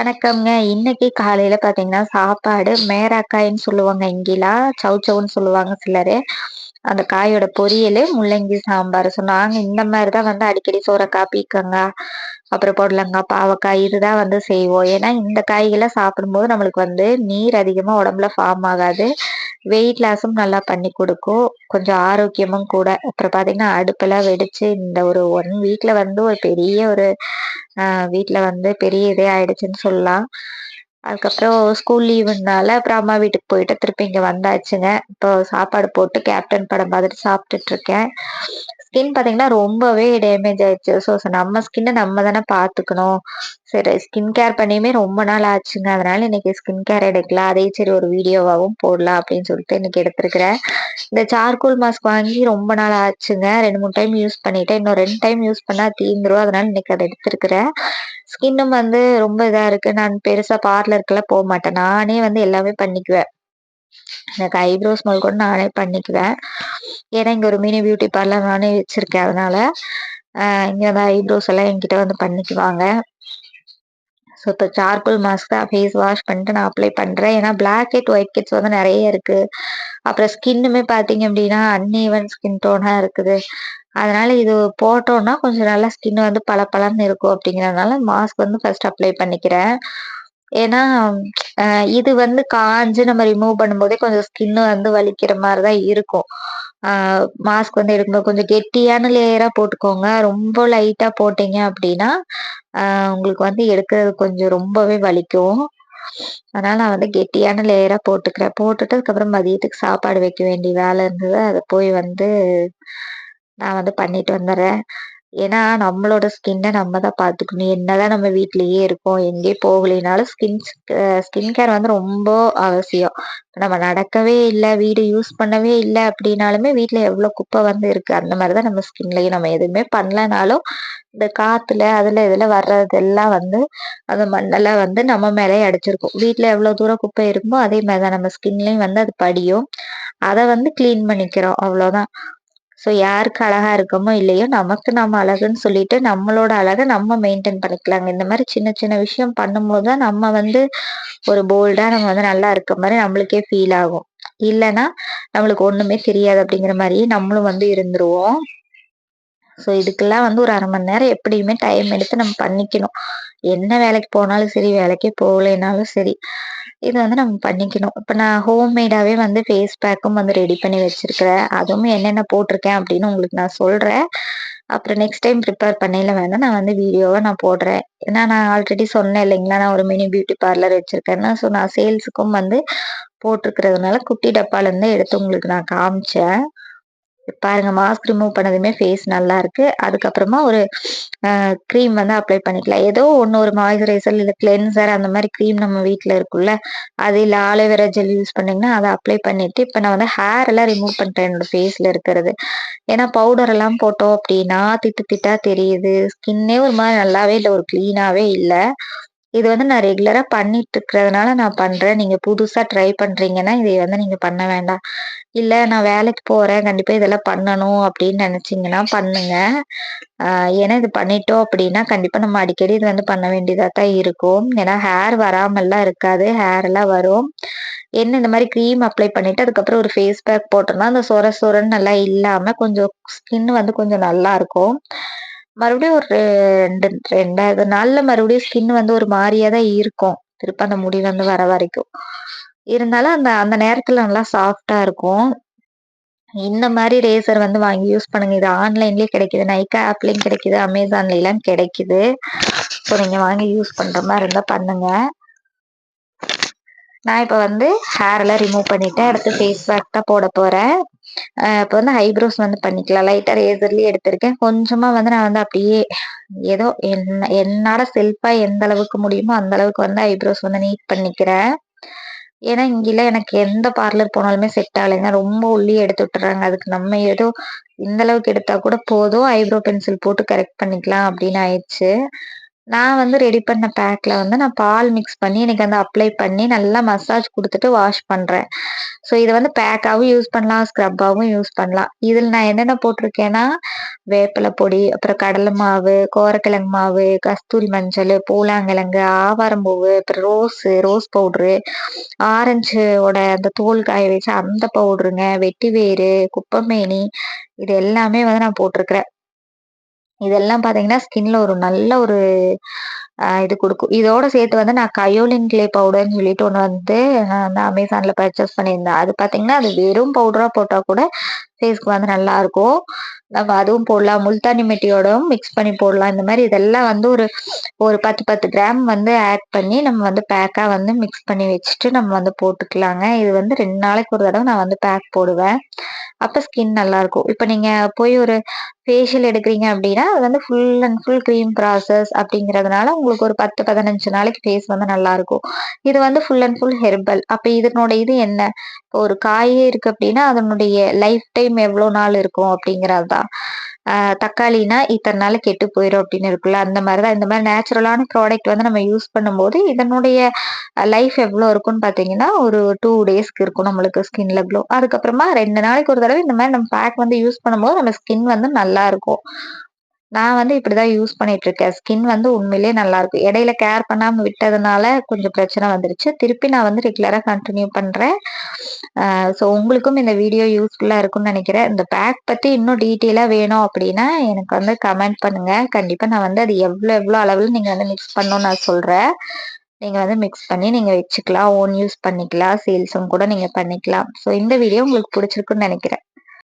வணக்கம்ங்க. இன்னைக்கு காலையில பார்த்தீங்கன்னா, சாப்பாடு மேராக்காயின்னு சொல்லுவாங்க இங்கலாம். சவு சவுன்னு சொல்லுவாங்க சிலரு. அந்த காயோட பொரியல் முள்ளங்கி சாம்பார். ஸோ நாங்கள் இந்த மாதிரி தான் வந்து அடிக்கடி சோரக்காய், பீர்க்கங்காய், அப்புறம் பொடலங்காய், பாவக்காய் இதுதான் வந்து செய்வோம். ஏன்னா, இந்த காய்கள்லாம் சாப்பிடும்போது நம்மளுக்கு வந்து நீர் அதிகமா உடம்புல ஃபார்ம் ஆகாது. வெயிட் லாஸும் நல்லா பண்ணி கொடுக்கும் கொஞ்சம் ஆரோக்கியமும் கூட. அப்புறம் பார்த்தீங்கன்னா, அடுப்பெல்லாம் வெடிச்சு இந்த ஒரு ஒன் வீக்ல வந்து ஒரு பெரிய ஒரு வீட்டில் வந்து பெரிய இதே ஆயிடுச்சுன்னு சொல்லலாம். அதுக்கப்புறம் ஸ்கூல் லீவுனால அப்புறம் அம்மா வீட்டுக்கு போயிட்டு திருப்பி இங்கே வந்தாச்சுங்க. இப்போ சாப்பாடு போட்டு கேப்டன் படம் பார்த்துட்டு சாப்பிட்டுட்டு இருக்கேன். ஸ்கின் பார்த்தீங்கன்னா, ரொம்பவே டேமேஜ் ஆயிடுச்சு. ஸோ ஸோ நம்ம ஸ்கின்னை நம்ம தானே பார்த்துக்கணும். சரி ஸ்கின் கேர் பண்ணியுமே ரொம்ப நாள் ஆச்சுங்க. அதனால இன்னைக்கு ஸ்கின் கேர் எடுக்கலாம். அதே சரி ஒரு வீடியோவாகவும் போடலாம் அப்படின்னு சொல்லிட்டு இன்னைக்கு எடுத்திருக்கிறேன். இந்த சார்கோல் மாஸ்க் வாங்கி ரொம்ப நாள் ஆச்சுங்க. 2, 3 டைம் யூஸ் பண்ணிட்டேன். இன்னும் ரெண்டு டைம் யூஸ் பண்ணா தீந்துரும். அதனால இன்னைக்கு அதை எடுத்திருக்கிறேன். ஸ்கின்னும் வந்து ரொம்ப இதா இருக்கு. நான் பெருசா பார்லருக்குலாம் போமாட்டேன். நானே வந்து எல்லாமே பண்ணிக்குவேன். எனக்கு ஐப்ரோஸ் கூட நானே பண்ணிக்குவேன். ஏன்னா, இங்க ஒரு மினி பியூட்டி பார்லர் நானே வச்சிருக்கேன். அதனால, இங்கே இங்க வந்து ஐப்ரோஸ் எல்லாம் என்கிட்ட வந்து பண்ணிக்குவாங்க. ஸோ இப்போ சார்கோல் மாஸ்க் தான் ஃபேஸ் வாஷ் பண்ணிட்டு நான் அப்ளை பண்ணுறேன் ஏன்னா, பிளாக் ஹெட், ஒயிட் கிட்ஸ் வந்து நிறைய இருக்கு. அப்புறம் ஸ்கின்னுமே பார்த்தீங்க அப்படின்னா அன்ஈவன் ஸ்கின் டோனாக இருக்குது. அதனால இது போட்டோன்னா கொஞ்சம் நல்லா ஸ்கின் வந்து பளபளன்னு இருக்கும் அப்படிங்கிறதுனால மாஸ்க் வந்து ஃபர்ஸ்ட் அப்ளை பண்ணிக்கிறேன். ஏன்னா, இது வந்து காஞ்சு நம்ம ரிமூவ் பண்ணும்போதே கொஞ்சம் ஸ்கின் வந்து வலிக்கிற மாதிரி தான் இருக்கும். மாஸ்க் வந்து எடுக்கும்போது கொஞ்சம் கெட்டியான லேயரா போட்டுக்கோங்க. ரொம்ப லைட்டா போட்டீங்க அப்படின்னா உங்களுக்கு வந்து எடுக்கிறது கொஞ்சம் ரொம்பவே வலிக்கும். அதனால நான் வந்து கெட்டியான லேயரா போட்டுக்கிறேன். போட்டுட்டு அதுக்கப்புறம் மதியத்துக்கு சாப்பாடு வைக்க வேண்டிய வேலை இருந்தது. அதை போய் வந்து நான் வந்து பண்ணிட்டு வந்துடுறேன் ஏன்னா, நம்மளோட ஸ்கின்ன நம்ம தான் பார்த்துக்கணும். என்னதான் நம்ம வீட்லயே இருக்கோம், எங்கேயும் போகலைனாலும் ஸ்கின் ஸ்கின் கேர் வந்து ரொம்ப அவசியம். நம்ம நடக்கவே இல்லை வீடு யூஸ் பண்ணவே இல்லை அப்படின்னாலுமே வீட்டில் எவ்வளோ குப்பை வந்து இருக்கு. அந்த மாதிரி தான் நம்ம ஸ்கின்லயும் நம்ம எதுவுமே பண்ணலனாலும், இந்த காத்துல அதுல இதுல வர்றதெல்லாம் வந்து அந்த மண்ணெல்லாம் வந்து நம்ம மேலே அடிச்சிருக்கும். வீட்டில் எவ்வளோ தூரம் குப்பை இருக்குமோ, அதே மாதிரி தான் நம்ம ஸ்கின்லயும் வந்து அது படியும். அதை வந்து கிளீன் பண்ணிக்கிறோம். அவ்ளோதான். ஸோ யாருக்கு அழகா இருக்கமோ இல்லையோ, நமக்கு நம்ம அழகுன்னு சொல்லிட்டு நம்மளோட அழகை நம்ம மெயின்டைன் பண்ணிக்கலாங்க. இந்த மாதிரி சின்ன சின்ன விஷயம் பண்ணும்போது தான் நம்ம வந்து ஒரு போல்டா நம்ம வந்து நல்லா இருக்க மாதிரி நம்மளுக்கே ஃபீல் ஆகும். இல்லைன்னா நம்மளுக்கு ஒண்ணுமே தெரியாது அப்படிங்கிற மாதிரியே நம்மளும் வந்து இருந்துருவோம். ஸோ இதுக்கெல்லாம் வந்து ஒரு அரை மணி நேரம் எப்படியுமே டைம் எடுத்து நம்ம பண்ணிக்கணும். என்ன வேலைக்கு போனாலும் சரி, வேலைக்கே போகலைனாலும் சரி. இது வந்து நம்ம பண்ணிக்கணும். இப்ப நான் ஹோம்மேடாகவே வந்து ஃபேஸ் பேக்கும் வந்து ரெடி பண்ணி வச்சிருக்கிறேன். அதுவும் என்னென்ன போட்டிருக்கேன் அப்படின்னு உங்களுக்கு நான் சொல்றேன். அப்புறம் நெக்ஸ்ட் டைம் ப்ரிப்பேர் பண்ணையில் வேணா நான் வந்து வீடியோவை நான் போடுறேன். ஏன்னா நான் ஆல்ரெடி சொன்னேன் இல்லைங்களா, நான் ஒரு மினி பியூட்டி பார்லர் வச்சிருக்கேன்னு. ஸோ நான் சேல்ஸுக்கும் வந்து போட்டிருக்கிறதுனால குட்டி டப்பாலேருந்து எடுத்து உங்களுக்கு நான் காமிச்சேன். பாருங்க மாஸ்க் ரிமூவ் பண்ணதுமே ஃபேஸ் நல்லாருக்கு. அதுக்கப்புறமா ஒரு க்ரீம் வந்து அப்ளை பண்ணிக்கலாம். ஏதோ ஒன்று ஒரு மாய்ஸ்சரைசர் இல்லை கிளென்சர் அந்த மாதிரி க்ரீம் நம்ம வீட்டில் இருக்கும்ல, அது இல்லை ஆலோவேரா ஜெல் யூஸ் பண்ணிங்கன்னா அதை அப்ளை பண்ணிட்டு இப்போ நான் வந்து ஹேர் எல்லாம் ரிமூவ் பண்ணிட்டேன் என்னோட ஃபேஸ்ல இருக்கிறது. ஏன்னா பவுடர் எல்லாம் போட்டோம் அப்படின்னா திட்டு திட்டா தெரியுது. ஸ்கின்னே ஒரு மாதிரி நல்லாவே இல்லை ஒரு கிளீனாவே இல்லை இது வந்து நான் ரெகுலரா பண்ணிட்டு இருக்கிறதுனால நான் பண்றேன். நீங்க புதுசா ட்ரை பண்றீங்கன்னா, இதை வந்து நீங்க பண்ண வேண்டாம். இல்ல நான் வேலைக்கு போறேன், கண்டிப்பா இதெல்லாம் பண்ணணும் அப்படின்னு நினைச்சீங்கன்னா பண்ணுங்க. ஏன்னா இது பண்ணிட்டோம் அப்படின்னா, கண்டிப்பா நம்ம அடிக்கடி இது வந்து பண்ண வேண்டியதா தான் இருக்கும். ஏன்னா ஹேர் வராமல்லாம் இருக்காது. ஹேர் எல்லாம் வரும். என்ன இந்த மாதிரி க்ரீம் அப்ளை பண்ணிட்டு, அதுக்கப்புறம் ஒரு ஃபேஸ் பேக் போட்டோம்னா, அந்த சொர சொரன்னு நல்லா இல்லாம கொஞ்சம் ஸ்கின் வந்து கொஞ்சம் நல்லாருக்கும். மறுபடியும் ஒரு 2 2வது நாள்ல மறுபடியும் ஸ்கின் வந்து ஒரு மாதிரியா தான் இருக்கும். திரும்ப அந்த முடி வந்து வர வரைக்கும். இருந்தாலும் அந்த அந்த நேரத்துல நல்லா சாஃப்டா இருக்கும். இந்த மாதிரி ரேசர் வந்து வாங்கி யூஸ் பண்ணுங்க. இது ஆன்லைன்லயே கிடைக்குது. நைக்கா ஆப்லயும் கிடைக்குது. அமேசான்லலாம் கிடைக்குது. ஸோ நீங்க வாங்கி யூஸ் பண்ற மாதிரி இருந்தா பண்ணுங்க. நான் இப்ப வந்து ஹேர் எல்லாம் ரிமூவ் பண்ணிட்டேன். அடுத்து ஃபேஸ் பேக் தான் போட போறேன். அ இப்ப வந்து ஐப்ரோஸ் வந்து பண்ணிக்கலாம். லைட்டா ரேசர்லயே எடுத்திருக்கேன். கொஞ்சமா வந்து நான் வந்து அப்படியே ஏதோ என்ன என்னால செல்ஃபா எந்த அளவுக்கு முடியுமோ, அந்த அளவுக்கு வந்து ஐப்ரோஸ் வந்து நீட் பண்ணிக்கிறேன். ஏன்னா, இங்கெல்லாம் எனக்கு எந்த பார்லர் போனாலுமே செட் ஆகலைங்க. ரொம்ப உள்ளே எடுத்து விட்டுறாங்க. அதுக்கு நம்ம ஏதோ இந்த அளவுக்கு எடுத்தா கூட போதும். ஐப்ரோ பென்சில் போட்டு கரெக்ட் பண்ணிக்கலாம் அப்படின்னு ஆயிடுச்சு. நான் வந்து ரெடி பண்ண பேக்ல வந்து நான் பால் மிக்ஸ் பண்ணி எனக்கு வந்து அப்ளை பண்ணி நல்லா மசாஜ் கொடுத்துட்டு வாஷ் பண்றேன். ஸோ இதை வந்து பேக்காகவும் யூஸ் பண்ணலாம், ஸ்க்ரப்பாகவும் யூஸ் பண்ணலாம். இதில் நான் என்னென்ன போட்டிருக்கேன்னா, வேப்பில பொடி, அப்புறம் கடலை மாவு, கோரக்கிழங்கு மாவு, கஸ்தூரி மஞ்சள், பூலாங்கிழங்கு, ஆவாரம்பூவு, அப்புறம் ரோஸு, ரோஸ் பவுடரு, ஆரஞ்சோட அந்த தோல் காய வச்சு அந்த பவுடருங்க, வெட்டிவேரு, குப்பமேனி இது எல்லாமே வந்து நான் போட்டிருக்கிறேன். இதெல்லாம் பாத்தீங்கன்னா ஸ்கின்ல ஒரு நல்ல ஒரு இது கொடுக்கும் இதோட சேர்த்து வந்து நான் கயோலின் கிளே பவுடர்னு சொல்லிட்டு ஒண்ணு வந்து நான் அமேசான்ல பர்ச்சேஸ் பண்ணியிருந்தேன். அது பார்த்தீங்கன்னா, அது வெறும் பவுடரா போட்டா கூட ஃபேஸ்க்கு வந்து நல்லாருக்கும். நம்ம அதுவும் போடலாம். முல்தானி மெட்டியோடவும் மிக்ஸ் பண்ணி போடலாம். இந்த மாதிரி இதெல்லாம் வந்து ஒரு ஒரு 10, 10 கிராம் வந்து ஆட் பண்ணி நம்ம வந்து பேக்கா வந்து மிக்ஸ் பண்ணி வச்சுட்டு நம்ம வந்து போட்டுக்கலாங்க. இது வந்து ரெண்டு நாளைக்கு ஒரு தடவை நான் வந்து பேக் போடுவேன். அப்போ ஸ்கின் நல்லாயிருக்கும் இப்போ நீங்கள் போய் ஒரு ஃபேஷியல் எடுக்கிறீங்க அப்படின்னா அது வந்து full and full cream process அப்படிங்கிறதுனால உங்களுக்கு ஒரு 10, 15 நாளைக்கு ஃபேஸ் வந்து நல்லாயிருக்கும் இது வந்து ஃபுல் அண்ட் ஃபுல் ஹெர்பல். அப்போ இதனோட இது என்ன? இப்போ ஒரு காயே இருக்குது அப்படின்னா அதனுடைய லைஃப் டைம் எவ்வளோ நாள் இருக்கும் அப்படிங்கிறது தான். தக்காளினா இத்தனை நாள் கெட்டு போயிடும் அப்படின்னு இருக்குல்ல. அந்த மாதிரி தான் இந்த மாதிரி நேச்சுரலான ப்ராடக்ட் வந்து நம்ம யூஸ் பண்ணும்போது, இதனுடைய லைஃப் எவ்வளோ இருக்கும்னு பார்த்தீங்கன்னா, ஒரு டூ டேஸ்க்கு இருக்கும் நம்மளுக்கு ஸ்கின்ல க்ளோ. அதுக்கப்புறமா ரெண்டு நாளைக்கு ஒரு தடவை இந்த மாதிரி நம்ம பேக் வந்து யூஸ் பண்ணும்போது, நம்ம ஸ்கின் வந்து நல்லா இருக்கும் நான் வந்து இப்படிதான் யூஸ் பண்ணிட்டுருக்கேன். ஸ்கின் வந்து உண்மையிலேயே நல்லாருக்கும். இடையில கேர் பண்ணாம விட்டதுனால கொஞ்சம் பிரச்சனை வந்துருச்சு. திருப்பி நான் வந்து ரெகுலரா கண்டினியூ பண்றேன். ஸோ உங்களுக்கும் இந்த வீடியோ யூஸ்ஃபுல்லா இருக்கும்னு நினைக்கிறேன் இந்த பேக் பத்தி இன்னும் டீட்டெயிலா வேணும் அப்படின்னா, எனக்கு வந்து கமெண்ட் பண்ணுங்க. கண்டிப்பா நான் வந்து அது எவ்வளோ எவ்வளோ அளவுல நீங்க வந்து மிக்ஸ் பண்ணணும்னு நான் சொல்றேன். நீங்க வந்து மிக்ஸ் பண்ணி நீங்க வச்சுக்கலாம். ஓன் யூஸ் பண்ணிக்கலாம். சேல்ஸும் கூட நீங்க பண்ணிக்கலாம். ஸோ இந்த வீடியோ உங்களுக்கு பிடிச்சிருக்குன்னு நினைக்கிறேன்